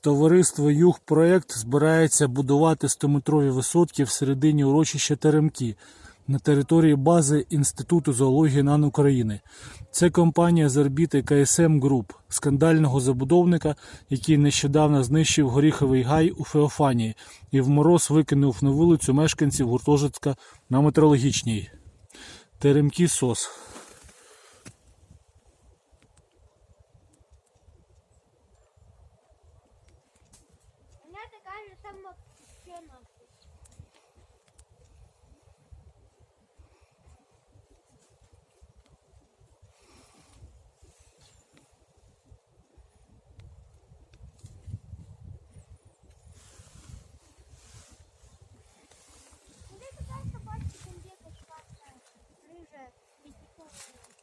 Товариство Юг-проект збирається будувати 100-метрові висотки в середині урочища Теремки на території бази Інституту зоології НАН України. Це компанія з орбіти КСМ Груп, скандального забудовника, який нещодавно знищив горіховий гай у Феофанії і в мороз викинув на вулицю мешканців гуртожитка на метрологічній. Теремки СОС. же там все нахуй. Где такая собачка, где кошка рыжая, пятикопная?